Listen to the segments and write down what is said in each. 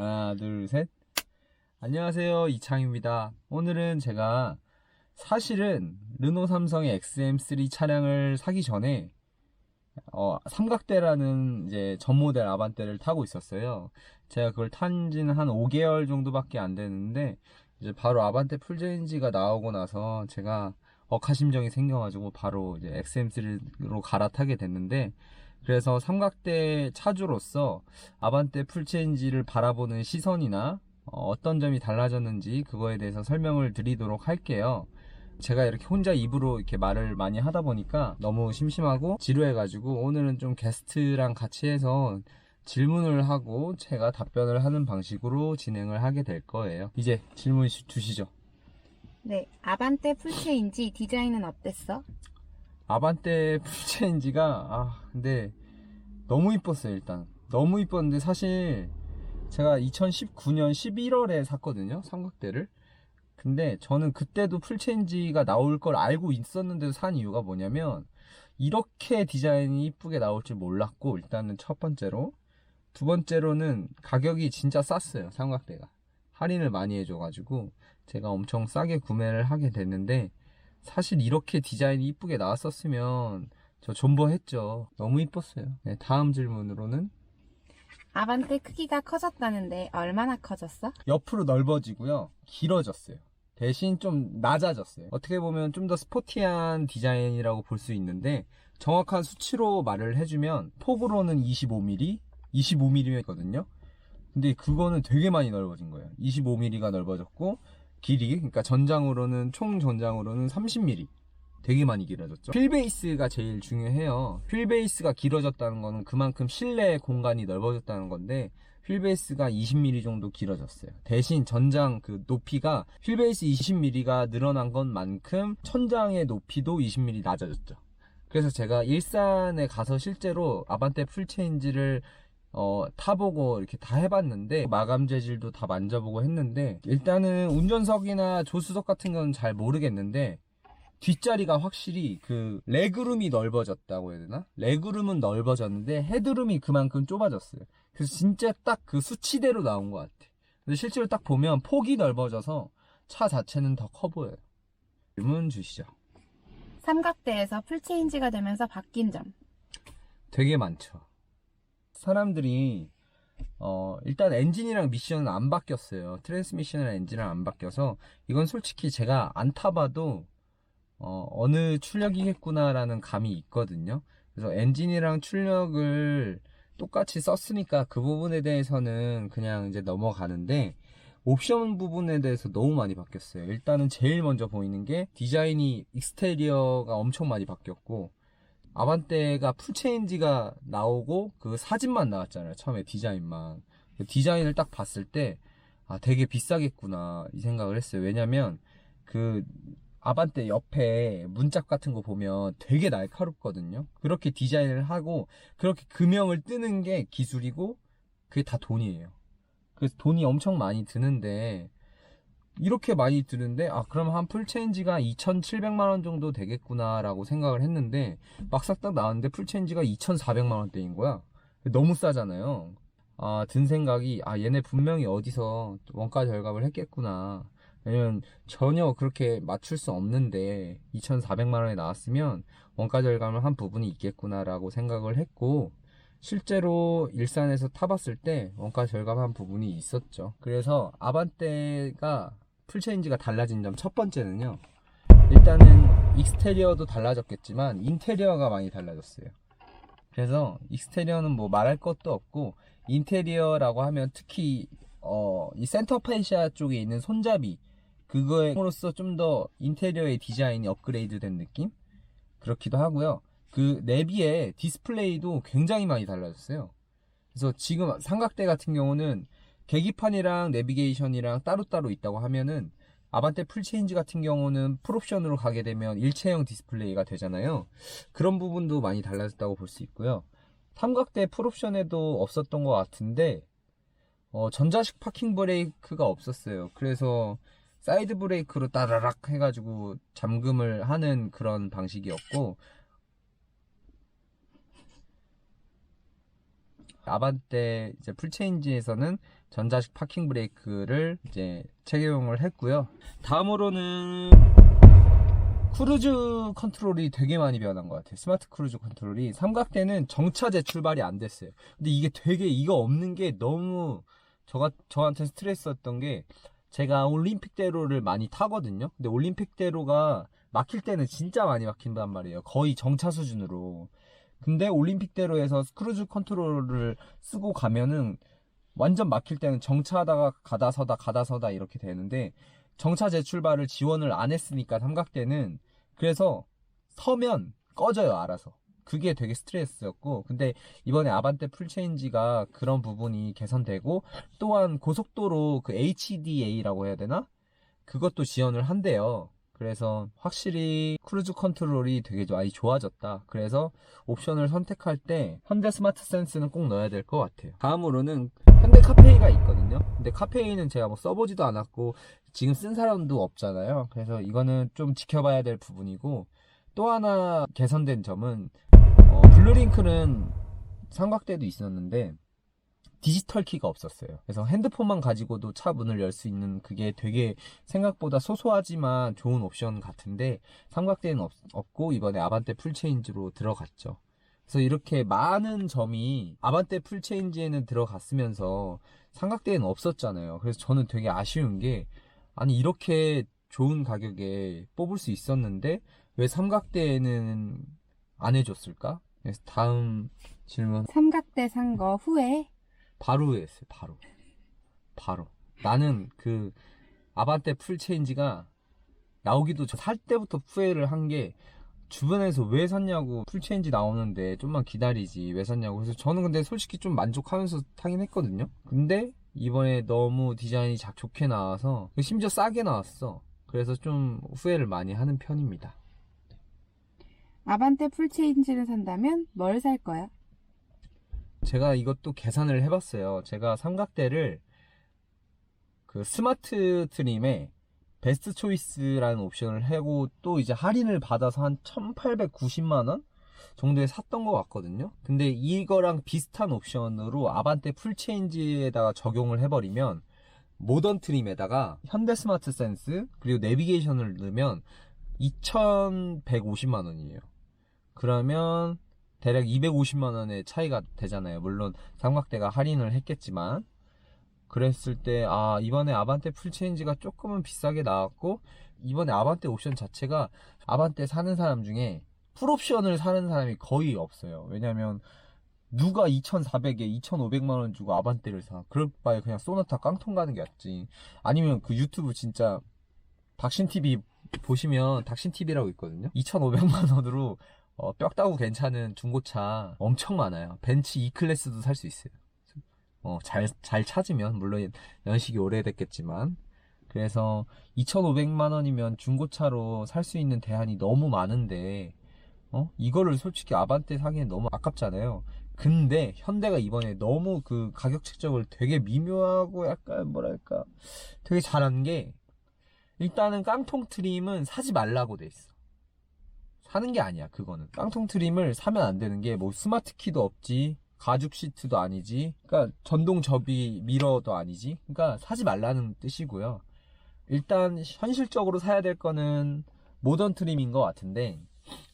하나, 둘, 셋. 안녕하세요. 이창입니다. 오늘은 제가 사실은 르노 삼성의 XM3 차량을 사기 전에 어, 삼각대라는 이제 전 모델 아반떼를 타고 있었어요. 제가 그걸 탄 지는 한 5개월 정도밖에 안 됐는데 이제 바로 아반떼 풀체인지가 나오고 나서 제가 억하심정이 생겨가지고 바로 이제 XM3로 갈아타게 됐는데 그래서 삼각대 차주로서 아반떼 풀체인지를 바라보는 시선이나 어, 어떤 점이 달라졌는지 그거에 대해서 설명을 드리도록 할게요. 제가 이렇게 혼자 입으로 이렇게 말을 많이 하다 보니까 너무 심심하고 지루해가지고 오늘은 좀 게스트랑 같이 해서 질문을 하고 제가 답변을 하는 방식으로 진행을 하게 될 거예요. 이제 질문 주- 주시죠. 네, 아반떼 풀체인지 디자인은 어땠어? 아반떼 풀체인지가 아 근데 너무 이뻤어요 일단. 너무 이뻤는데 사실 제가 2019년 11월에 샀거든요 삼각대를. 근데 저는 그때도 풀체인지가 나올 걸 알고 있었는데도 산 이유가 뭐냐면 이렇게 디자인이 이쁘게 나올 줄 몰랐고 일단은 첫 번째로. 두 번째로는 가격이 진짜 쌌어요 삼각대가. 할인을 많이 해줘가지고 제가 엄청 싸게 구매를 하게 됐는데 사실 이렇게 디자인이 이쁘게 나왔었으면 저 존버했죠. 너무 이뻤어요. 네, 다음 질문으로는 아반떼 크기가 커졌다는데 얼마나 커졌어? 옆으로 넓어지고요. 길어졌어요. 대신 좀 낮아졌어요. 어떻게 보면 좀 더 스포티한 디자인이라고 볼 수 있는데 정확한 수치로 말을 해주면 폭으로는 25mm, 25mm거든요. 근데 그거는 되게 많이 넓어진 거예요. 25mm가 넓어졌고 길이 그러니까 전장으로는 총 전장으로는 30mm. 되게 많이 길어졌죠. 휠베이스가 제일 중요해요. 휠베이스가 길어졌다는 거는 그만큼 실내 공간이 넓어졌다는 건데 휠베이스가 20mm 정도 길어졌어요. 대신 전장 그 높이가 휠베이스 20mm가 늘어난 것만큼 천장의 높이도 20mm 낮아졌죠. 그래서 제가 일산에 가서 실제로 아반떼 풀체인지를 어, 타보고 이렇게 다 해봤는데 마감 재질도 다 만져보고 했는데 일단은 운전석이나 조수석 같은 건 잘 모르겠는데 뒷자리가 확실히 그 레그룸이 넓어졌다고 해야 되나? 레그룸은 넓어졌는데 헤드룸이 그만큼 좁아졌어요. 그래서 진짜 딱 그 수치대로 나온 것 같아. 근데 실제로 딱 보면 폭이 넓어져서 차 자체는 더 커 보여요. 질문 주시죠. 삼각대에서 풀체인지가 되면서 바뀐 점. 되게 많죠. 사람들이 어 일단 엔진이랑 미션은 안 바뀌었어요. 트랜스미션이랑 엔진은 안 바뀌어서 이건 솔직히 제가 안 타봐도 어 어느 출력이겠구나라는 감이 있거든요. 그래서 엔진이랑 출력을 똑같이 썼으니까 그 부분에 대해서는 그냥 이제 넘어가는데 옵션 부분에 대해서 너무 많이 바뀌었어요. 일단은 제일 먼저 보이는 게 디자인이 익스테리어가 엄청 많이 바뀌었고 아반떼가 풀체인지가 나오고 그 사진만 나왔잖아요. 처음에 디자인만. 그 디자인을 딱 봤을 때, 아, 되게 비싸겠구나, 이 생각을 했어요. 왜냐면, 그, 아반떼 옆에 문짝 같은 거 보면 되게 날카롭거든요. 그렇게 디자인을 하고, 그렇게 금형을 뜨는 게 기술이고, 그게 다 돈이에요. 그래서 돈이 엄청 많이 드는데, 이렇게 많이 드는데 아 그럼 한 풀체인지가 2,700만 원 정도 되겠구나 라고 생각을 했는데 막상 딱 나왔는데 풀체인지가 2,400만 원대인 거야. 너무 싸잖아요. 아 든 생각이 아 얘네 분명히 어디서 원가 절감을 했겠구나. 왜냐면 전혀 그렇게 맞출 수 없는데 2,400만 원에 나왔으면 원가 절감을 한 부분이 있겠구나 라고 생각을 했고 실제로 일산에서 타봤을 때 원가 절감한 부분이 있었죠. 그래서 아반떼가 풀체인지가 달라진 점 첫 번째는요. 일단은 익스테리어도 달라졌겠지만 인테리어가 많이 달라졌어요. 그래서 익스테리어는 뭐 말할 것도 없고 인테리어라고 하면 특히 어, 이 센터 페시아 쪽에 있는 손잡이 그거에로써 좀 더 인테리어의 디자인이 업그레이드된 느낌 그렇기도 하고요. 그 내비의 디스플레이도 굉장히 많이 달라졌어요. 그래서 지금 삼각대 같은 경우는 계기판이랑 내비게이션이랑 따로따로 있다고 하면은 아반떼 풀체인지 같은 경우는 풀옵션으로 가게 되면 일체형 디스플레이가 되잖아요. 그런 부분도 많이 달라졌다고 볼 수 있고요. 삼각대 풀옵션에도 없었던 것 같은데 어, 전자식 파킹 브레이크가 없었어요. 그래서 사이드 브레이크로 따라락 해가지고 잠금을 하는 그런 방식이었고 아반떼 풀체인지에서는 전자식 파킹 브레이크를 이제 착용을 했고요. 다음으로는 크루즈 컨트롤이 되게 많이 변한 것 같아요. 스마트 크루즈 컨트롤이 삼각 대는 정차제 출발이 안 됐어요. 근데 이게 되게 이거 없는 게 너무 저가 저한테 스트레스였던 게 제가 올림픽대로를 많이 타거든요. 근데 올림픽대로가 막힐 때는 진짜 많이 막힌단 말이에요. 거의 정차 수준으로. 근데 올림픽대로에서 크루즈 컨트롤을 쓰고 가면은 완전 막힐 때는 정차하다가 가다 서다 가다 서다 이렇게 되는데 정차 재출발을 지원을 안 했으니까 삼각대는 그래서 서면 꺼져요 알아서. 그게 되게 스트레스였고 근데 이번에 아반떼 풀체인지가 그런 부분이 개선되고 또한 고속도로 그 HDA라고 해야 되나? 그것도 지원을 한대요 그래서 확실히 크루즈 컨트롤이 되게 많이 좋아졌다. 그래서 옵션을 선택할 때 현대 스마트 센스는 꼭 넣어야 될 것 같아요. 다음으로는 현대 카페이가 있거든요. 근데 카페이는 제가 뭐 써보지도 않았고 지금 쓴 사람도 없잖아요. 그래서 이거는 좀 지켜봐야 될 부분이고 또 하나 개선된 점은 어, 블루링크는 삼각대도 있었는데 디지털 키가 없었어요. 그래서 핸드폰만 가지고도 차 문을 열 수 있는 그게 되게 생각보다 소소하지만 좋은 옵션 같은데 삼각대는 없, 없고 이번에 아반떼 풀체인지로 들어갔죠. 그래서 이렇게 많은 점이 아반떼 풀체인지에는 들어갔으면서 삼각대에는 없었잖아요. 그래서 저는 되게 아쉬운 게 아니 이렇게 좋은 가격에 뽑을 수 있었는데 왜 삼각대에는 안 해줬을까? 그래서 다음 질문 삼각대 산 거 후에 바로 했어요. 바로. 바로. 나는 그 아반떼 풀체인지가 나오기도 전- 살 때부터 후회를 한 게 주변에서 왜 샀냐고 풀체인지 나오는데 좀만 기다리지 왜 샀냐고. 그래서 저는 근데 솔직히 좀 만족하면서 타긴 했거든요. 근데 이번에 너무 디자인이 작 좋게 나와서 심지어 싸게 나왔어. 그래서 좀 후회를 많이 하는 편입니다. 아반떼 풀체인지를 산다면 뭘 살 거야? 제가 이것도 계산을 해봤어요. 제가 삼각대를 그 스마트 트림에 베스트 초이스라는 옵션을 하고 또 이제 할인을 받아서 한 1890만원 정도에 샀던 것 같거든요. 근데 이거랑 비슷한 옵션으로 아반떼 풀체인지에다가 적용을 해버리면 모던 트림에다가 현대 스마트 센스 그리고 내비게이션을 넣으면 2150만원이에요. 그러면 대략 250만 원의 차이가 되잖아요. 물론 삼각대가 할인을 했겠지만 그랬을 때 아 이번에 아반떼 풀체인지가 조금은 비싸게 나왔고 이번에 아반떼 옵션 자체가 아반떼 사는 사람 중에 풀옵션을 사는 사람이 거의 없어요. 왜냐면 누가 2,400에 2,500만 원 주고 아반떼를 사? 그럴 바에 그냥 소나타 깡통 가는 게 낫지. 아니면 그 유튜브 진짜 닥신 TV 보시면 닥신 TV라고 있거든요. 2,500만 원으로 어, 뼈다구 괜찮은 중고차 엄청 많아요. 벤츠 E 클래스도 살 수 있어요. 어, 잘, 잘 찾으면, 물론 연식이 오래됐겠지만. 그래서 2,500만 원이면 중고차로 살 수 있는 대안이 너무 많은데, 어? 이거를 솔직히 아반떼 사기엔 너무 아깝잖아요. 근데 현대가 이번에 너무 그 가격 책정을 되게 미묘하고 약간 뭐랄까 되게 잘한 게 일단은 깡통 트림은 사지 말라고 돼 있어. 사는 게 아니야 그거는. 깡통 트림을 사면 안 되는 게 뭐 스마트 키도 없지 가죽 시트도 아니지 그러니까 전동 접이 미러도 아니지. 그러니까 사지 말라는 뜻이고요. 일단 현실적으로 사야 될 거는 모던 트림인 것 같은데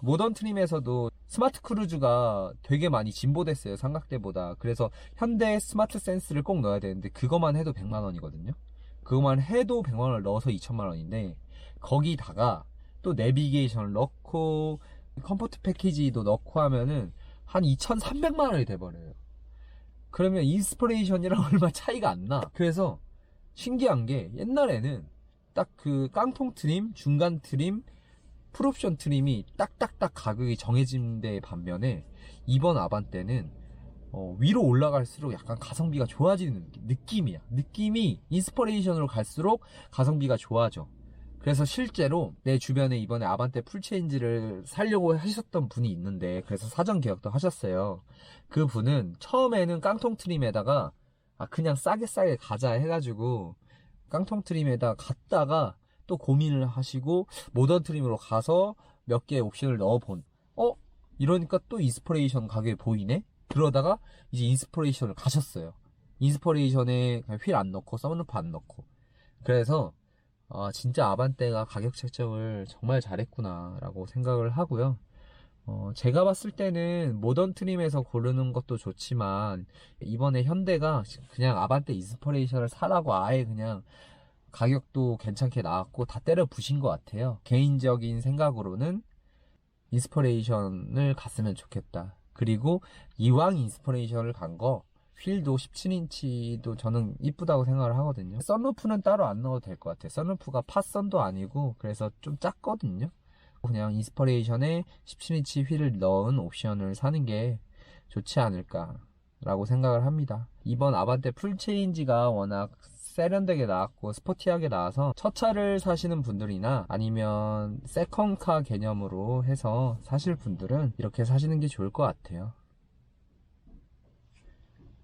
모던 트림에서도 스마트 크루즈가 되게 많이 진보됐어요 삼각대보다. 그래서 현대 스마트 센스를 꼭 넣어야 되는데 그것만 해도 100만 원이거든요. 그것만 해도 100만 원을 넣어서 2천만 원인데 거기다가 또 내비게이션을 넣고 컴포트 패키지도 넣고 하면은 한 2,300만 원이 돼버려요. 그러면 인스피레이션이랑 얼마 차이가 안 나. 그래서 신기한 게 옛날에는 딱 그 깡통 트림, 중간 트림, 풀옵션 트림이 딱딱딱 가격이 정해진 데 반면에 이번 아반떼는 어, 위로 올라갈수록 약간 가성비가 좋아지는 느낌이야. 느낌이 인스퍼레이션으로 갈수록 가성비가 좋아져. 그래서 실제로 내 주변에 이번에 아반떼 풀체인지를 살려고 하셨던 분이 있는데 그래서 사전 계약도 하셨어요. 그 분은 처음에는 깡통 트림에다가 아 그냥 싸게 싸게 가자 해가지고 깡통 트림에다 갔다가 또 고민을 하시고 모던 트림으로 가서 몇 개의 옵션을 넣어본 어 이러니까 또 인스퍼레이션 가격이 보이네 그러다가 이제 인스퍼레이션을 가셨어요. 인스퍼레이션에 휠 안 넣고 썬루프 안 넣고 그래서 어, 진짜 아반떼가 가격 책정을 정말 잘했구나라고 생각을 하고요. 어, 제가 봤을 때는 모던 트림에서 고르는 것도 좋지만 이번에 현대가 그냥 아반떼 인스퍼레이션을 사라고 아예 그냥 가격도 괜찮게 나왔고 다 때려 부신 것 같아요. 개인적인 생각으로는 인스퍼레이션을 갔으면 좋겠다. 그리고 이왕 인스퍼레이션을 간 거 휠도 17인치도 저는 이쁘다고 생각을 하거든요. 썬루프는 따로 안 넣어도 될 것 같아요. 썬루프가 팟선도 아니고 그래서 좀 작거든요. 그냥 인스퍼레이션에 17인치 휠을 넣은 옵션을 사는 게 좋지 않을까라고 생각을 합니다. 이번 아반떼 풀체인지가 워낙 세련되게 나왔고 스포티하게 나와서 첫 차를 사시는 분들이나 아니면 세컨카 개념으로 해서 사실 분들은 이렇게 사시는 게 좋을 것 같아요.